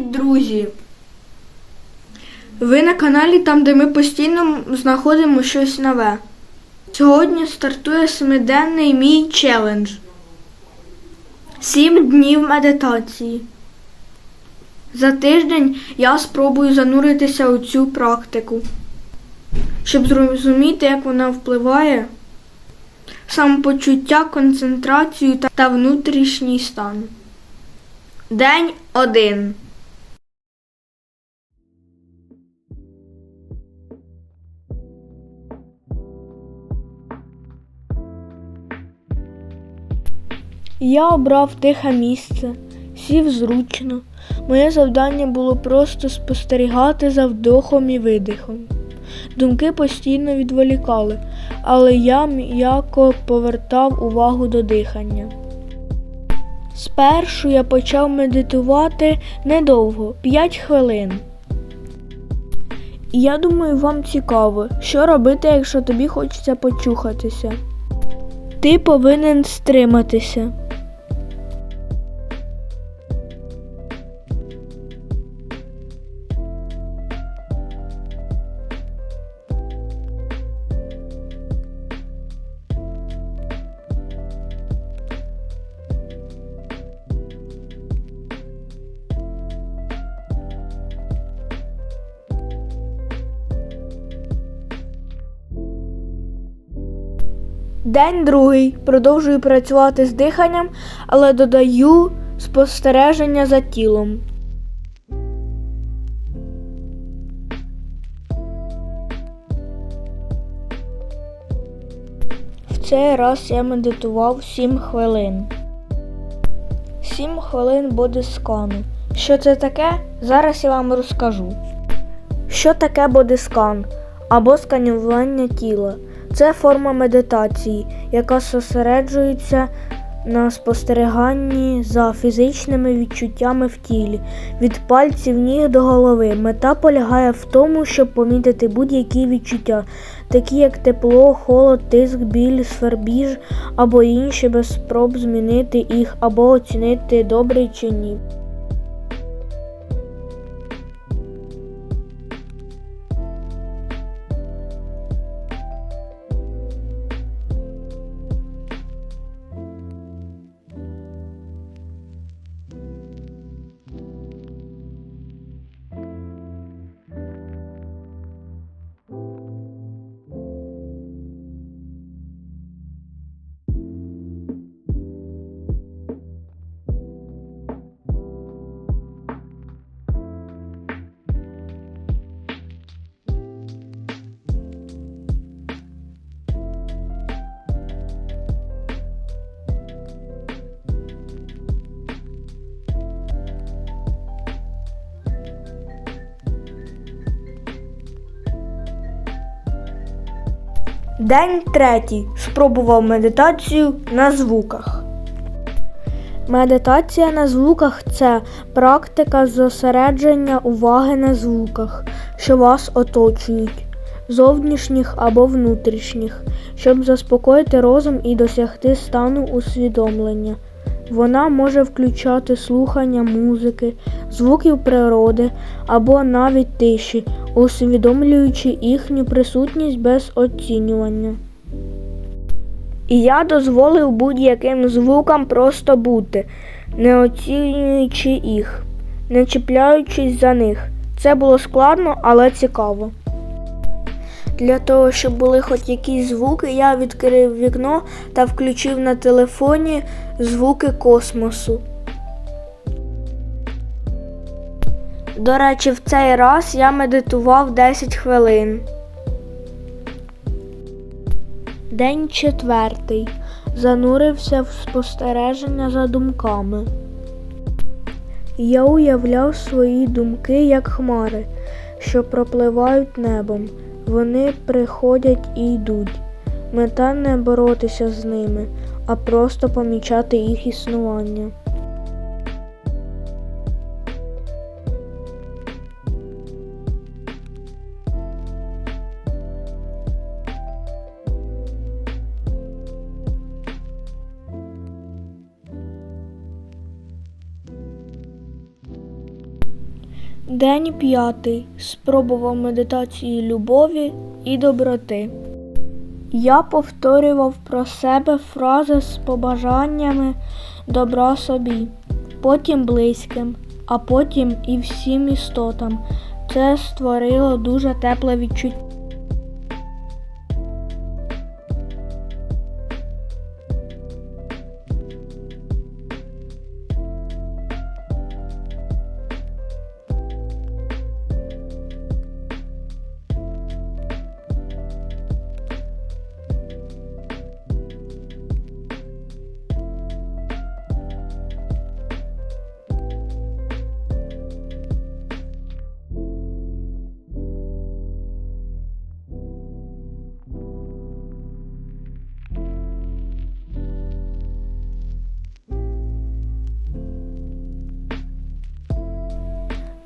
Друзі! Ви на каналі там, де ми постійно знаходимо щось нове. Сьогодні стартує семиденний мій челендж. Сім днів медитації. За тиждень я спробую зануритися у цю практику, щоб зрозуміти, як вона впливає самопочуття, концентрацію та- внутрішній стан. День один. Я обрав тихе місце, сів зручно. Моє завдання було просто спостерігати за вдохом і видихом. Думки постійно відволікали, але я м'яко повертав увагу до дихання. Спершу я почав медитувати недовго 5 хвилин. І я думаю, вам цікаво, що робити, якщо тобі хочеться почухатися. Ти повинен стриматися. День другий. Продовжую працювати з диханням, але додаю спостереження за тілом. В цей раз я медитував 7 хвилин. 7 хвилин бодискану. Що це таке? Зараз я вам розкажу. Що таке бодискан або сканування тіла? Це форма медитації, яка зосереджується на спостеріганні за фізичними відчуттями в тілі, від пальців ніг до голови. Мета полягає в тому, щоб помітити будь-які відчуття, такі як тепло, холод, тиск, біль, свербіж або інші без спроб змінити їх або оцінити добре чи ні. День третій. Спробував медитацію на звуках. Медитація на звуках це практика зосередження уваги на звуках, що вас оточують, зовнішніх або внутрішніх, щоб заспокоїти розум і досягти стану усвідомлення. Вона може включати слухання музики, звуків природи або навіть тиші, усвідомлюючи їхню присутність без оцінювання. І я дозволив будь-яким звукам просто бути, не оцінюючи їх, не чіпляючись за них. Це було складно, але цікаво. Для того, щоб були хоч якісь звуки, я відкрив вікно та включив на телефоні звуки космосу. До речі, в цей раз я медитував 10 хвилин. День четвертий. Занурився в спостереження за думками. Я уявляв свої думки як хмари, що пропливають небом. Вони приходять і йдуть. Мета не боротися з ними, а просто помічати їх існування. День п'ятий. Спробував медитації любові і доброти. Я повторював про себе фрази з побажаннями добра собі, потім близьким, а потім і всім істотам. Це створило дуже тепле відчуття.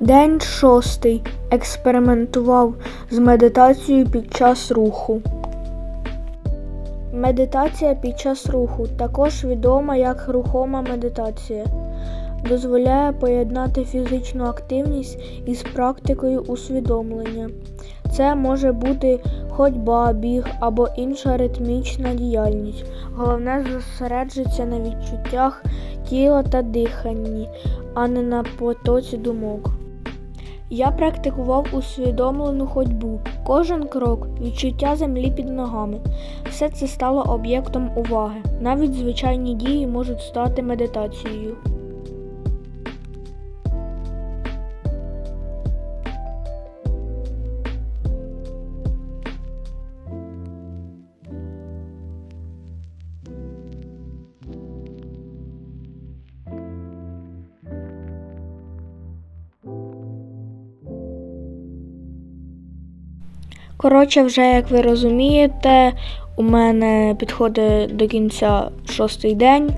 День шостий. Експериментував з медитацією під час руху. Медитація під час руху також відома як рухома медитація. Дозволяє поєднати фізичну активність із практикою усвідомлення. Це може бути ходьба, біг або інша ритмічна діяльність. Головне зосереджитися на відчуттях тіла та диханні, а не на потоці думок. Я практикував усвідомлену ходьбу, кожен крок, відчуття землі під ногами. Все це стало об'єктом уваги. Навіть звичайні дії можуть стати медитацією. Коротше, вже як ви розумієте, у мене підходить до кінця шостий день.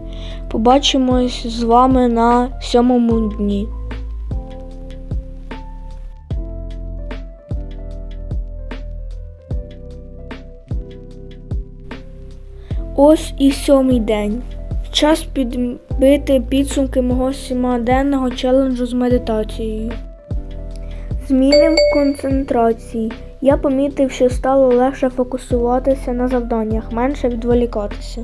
Побачимось з вами на сьомому дні. Ось і сьомий день. Час підбити підсумки мого сімаденного челенджу з медитацією. Зміни в концентрації. Я помітив, що стало легше фокусуватися на завданнях, менше відволікатися.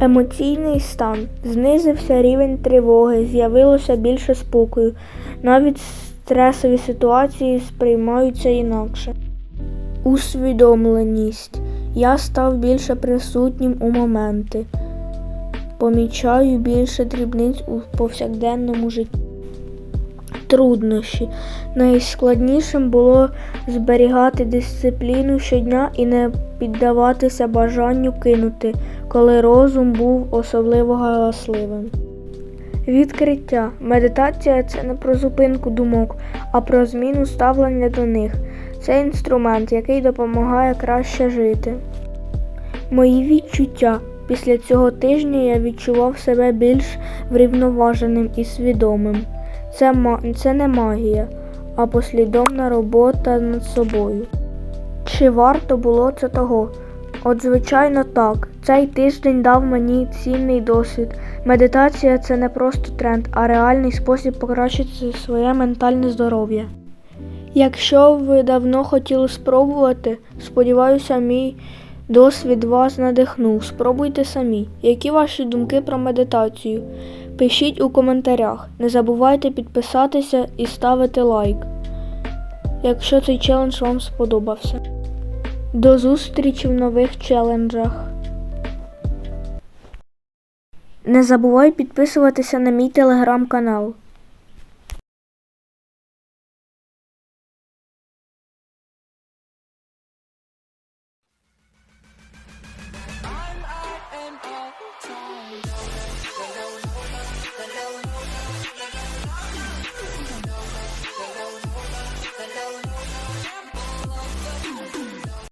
Емоційний стан. Знизився рівень тривоги, з'явилося більше спокою. Навіть стресові ситуації сприймаються інакше. Усвідомленість. Я став більше присутнім у моменти. Помічаю більше дрібниць у повсякденному житті труднощі. Найскладнішим було зберігати дисципліну щодня і не піддаватися бажанню кинути, коли розум був особливо галасливим. Відкриття. Медитація це не про зупинку думок, а про зміну ставлення до них. Це інструмент, який допомагає краще жити. Мої відчуття. Після цього тижня я відчував себе більш врівноваженим і свідомим. Це, це не магія, а послідовна робота над собою. Чи варто було це того? От, звичайно, так. Цей тиждень дав мені цінний досвід. Медитація це не просто тренд, а реальний спосіб покращити своє ментальне здоров'я. Якщо ви давно хотіли спробувати, сподіваюся, мій досвід вас надихнув. Спробуйте самі. Які ваші думки про медитацію? Пишіть у коментарях. Не забувайте підписатися і ставити лайк, якщо цей челендж вам сподобався. До зустрічі в нових челенджах. Не забувай підписуватися на мій телеграм-канал. time